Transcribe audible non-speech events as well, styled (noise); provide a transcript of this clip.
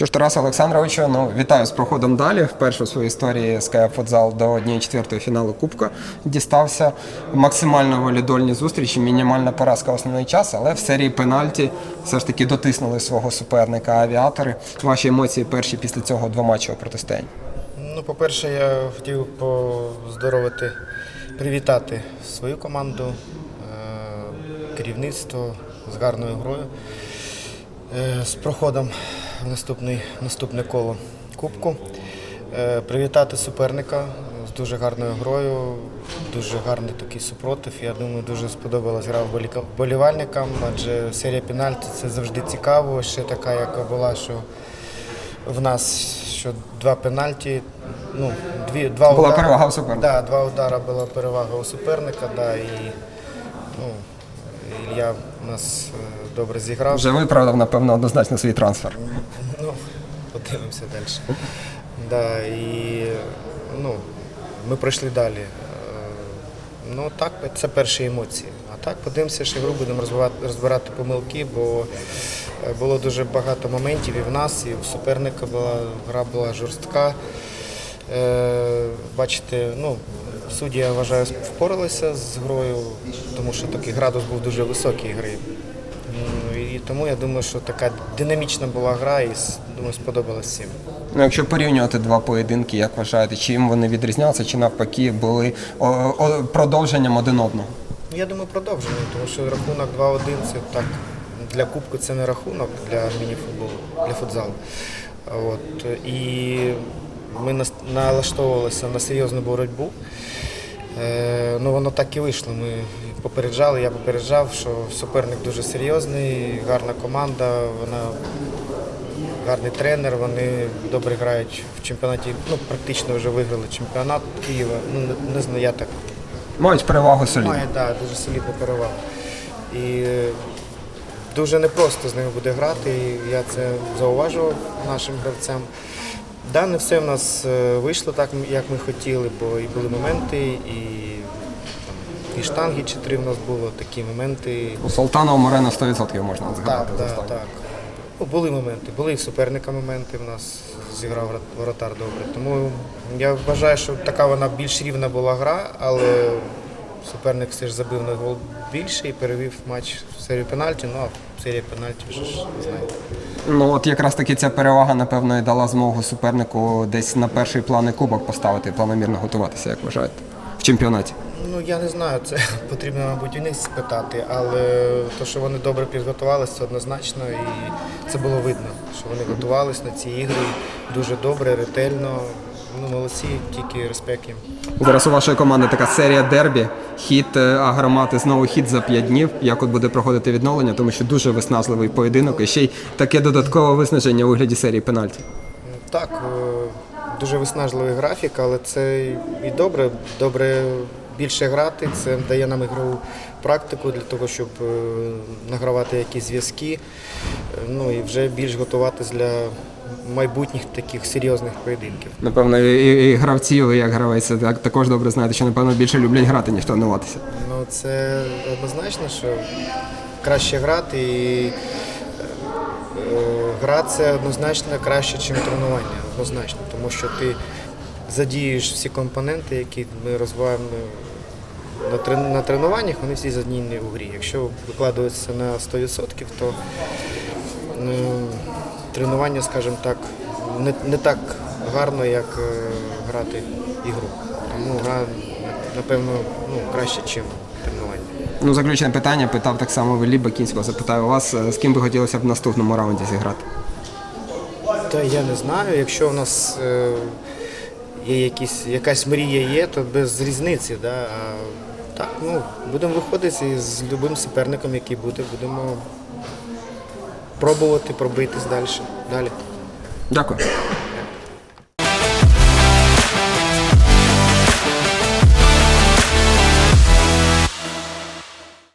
Що ж, Тарас Олександровичу, ну вітаю з проходом далі. Вперше у своїй історії СК Футзал до 1-4 фіналу Кубка дістався. Максимально волейбольні зустрічі, мінімальна поразка в основний час, але в серії пенальті все ж таки дотиснули свого суперника авіатори. Ваші емоції перші після цього двоматчевого протистояння. Ну, по-перше, я хотів поздоровити, привітати свою команду, е, керівництво з гарною грою, з проходом в наступний, наступне коло Кубку. Е, Привітати суперника з дуже гарною грою, дуже гарний такий супротив. Я думаю, дуже сподобалась гра вболівальникам, адже серія пенальті це завжди цікаво. Ще така, яка була, що в нас що два пенальті, ну, дві, два Була удара. перевага у суперника. Да, два удара була перевага у суперника, да, і ну, Ілля у нас е, добре зіграв. Вже виправдав, напевно, однозначно свій трансфер. Ну, подивимося далі. Да, і ну, ми пройшли далі. Е, Ну так, це перші емоції. А так, подивимося, ще гру будемо розбирати помилки, бо е, було дуже багато моментів і в нас, і в суперника була гра була жорстка. Е, Бачите, ну, судді, я вважаю, впоралися з грою, тому що такий градус був дуже високий гри. Ну, І тому я думаю, що така динамічна була гра і думаю, сподобалась всім. Ну, якщо порівнювати два поєдинки, як вважаєте, чим вони відрізнялися, чи навпаки були продовженням один одного? Я думаю, продовження, тому що рахунок 2-1 це так для кубку це не рахунок для мініфутболу, для футзалу. От, і ми налаштовувалися на серйозну боротьбу. Е, ну, воно так і вийшло. Ми попереджали, я попереджав, що суперник дуже серйозний, гарна команда, вона гарний тренер, вони добре грають в чемпіонаті, ну, практично вже виграли чемпіонат Києва. Ну, не, знаю, я так Мають перевагу солідну. Має да, дуже солідну перевагу. І е, дуже непросто з ними буде грати. І я це зауважував нашим гравцям. Да, не все в нас е, вийшло так, як ми хотіли, бо і були моменти, і там, і штанги чи три в нас було, такі моменти. У Султана Морена 100% можна Так, згадати. так, останнє. так. Ну, були моменти, були і суперника моменти в нас зіграв воротар добре. Тому я вважаю, що така вона більш рівна була гра, але суперник все ж забив на гол більше і перевів матч в серію пенальті. Ну а серія пенальті вже ж знаєте. Ну от якраз таки ця перевага, напевно, і дала змогу супернику десь на перший план і кубок поставити, планомірно готуватися, як вважаєте, в чемпіонаті. Ну я не знаю, це (laughs) потрібно, мабуть, у них спитати, але то, що вони добре підготувалися, це однозначно, і це було видно, що вони готувалися на ці ігри дуже добре, ретельно. Ну, молодці, тільки респект їм. Зараз у вашої команди така серія дербі, хід е, агромати, знову хід за 5 днів. Як от буде проходити відновлення, тому що дуже виснажливий поєдинок і ще й таке додаткове виснаження у вигляді серії пенальті. Так, е, дуже виснажливий графік, але це і добре. Добре більше грати. Це дає нам ігрову практику для того, щоб е, награвати якісь зв'язки. Е, Ну і вже більш готуватись для майбутніх таких серйозних поєдинків. Напевно, і, і, гравці, ви як гравець, так, також добре знаєте, що напевно більше люблять грати, ніж тренуватися. Ну це однозначно, що краще грати і е, гра це однозначно краще, ніж тренування. Однозначно, тому що ти задіюєш всі компоненти, які ми розвиваємо на, трен- на тренуваннях, вони всі задіяні у грі. Якщо викладаються на 100%, то ну, тренування, скажімо так, не, не так гарно, як е, грати ігру. Тому гра, напевно, ну, краще, ніж тренування. Ну, заключне питання питав так само Велі Бакінського. Запитаю вас, е, з ким би хотілося б в наступному раунді зіграти. Та я не знаю, якщо в нас е, є якісь, якась мрія є, то без різниці. Да? Так, ну, будемо виходити з будь-яким суперником, який буде, будемо пробувати пробитись далі. далі. Дякую.